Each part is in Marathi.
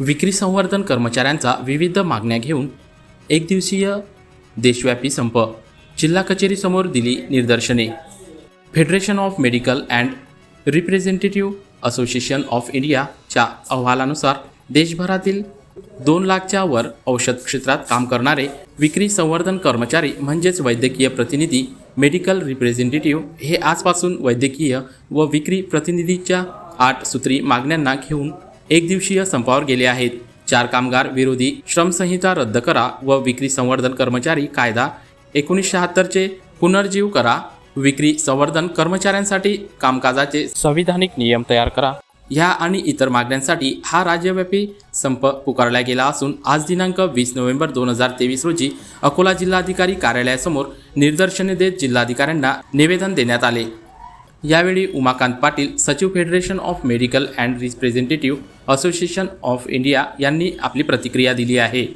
विक्री संवर्धन कर्मचाऱ्यांचा विविध मागण्या घेऊन एक दिवसीय देशव्यापी संप जिल्हा कचेरीसमोर दिली निदर्शने. Federation of medical and representative association of इंडियाच्या अहवालानुसार देशभरातील दोन लाखच्या वर औषध क्षेत्रात काम करणारे विक्री संवर्धन कर्मचारी म्हणजेच वैद्यकीय प्रतिनिधी मेडिकल रिप्रेझेंटेटिव्ह हे आजपासून वैद्यकीय व विक्री प्रतिनिधीच्या आठ सूत्री मागण्यांना घेऊन एक दिवसीय संपावर गेले आहेत. चार कामगार विरोधी श्रमसंहिता रद्द करा व विक्री संवर्धन कर्मचारी कायदा एकोणीसशे शहात्तरचे पुनर्जीव करा. विक्री संवर्धन कर्मचाऱ्यांसाठी कामकाजाचे संविधानिक नियम तयार करा. ह्या आणि इतर मागण्यांसाठी हा राज्यव्यापी संप पुकारला गेला असून आज दिनांक वीस नोव्हेंबर दोन हजार तेवीस रोजी अकोला जिल्हाधिकारी कार्यालयासमोर निदर्शने देत जिल्हाधिकाऱ्यांना निवेदन देण्यात आले. यावेळी उमाकांत पाटील सचिव federation of medical and representative association of India यांनी आपली प्रतिक्रिया दिली आहे.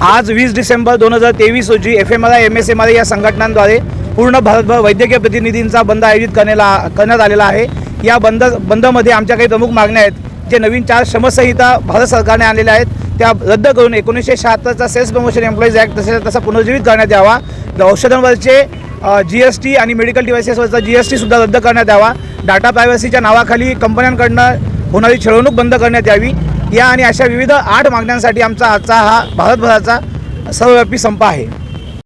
आज वीस डिसेंबर दोन हजार तेवीस रोजी F M R I M S M R I या संघटनांद्वारे पूर्ण भारतभर वैद्यकीय प्रतिनिधींचा बंद आयोजित करण्याला करण्यात आलेला आहे. या बंद बंदमध्ये आमच्या काही प्रमुख मागण्या आहेत. जे नवीन चार श्रमसंहिता भारत सरकारने आणलेल्या आहेत त्या रद्द करून एकोणीसशे शहात्तरचा सेल्स प्रमोशन एम्प्लॉईज ॲक्ट तसेच तसा पुनर्जीवित करण्यात यावा. औषधांवरचे जी एस टी आणि मेडिकल डिव्हायसेसवरचा जी एस टीसुद्धा रद्द करण्यात यावा. डाटा प्रायव्हसीच्या नावाखाली कंपन्यांकडनं होणारी छळवणूक बंद करण्यात यावी. या आणि अशा विविध आठ मागण्यांसाठी आमचा आजचा हा भारतभराचा सर्वव्यापी संप आहे.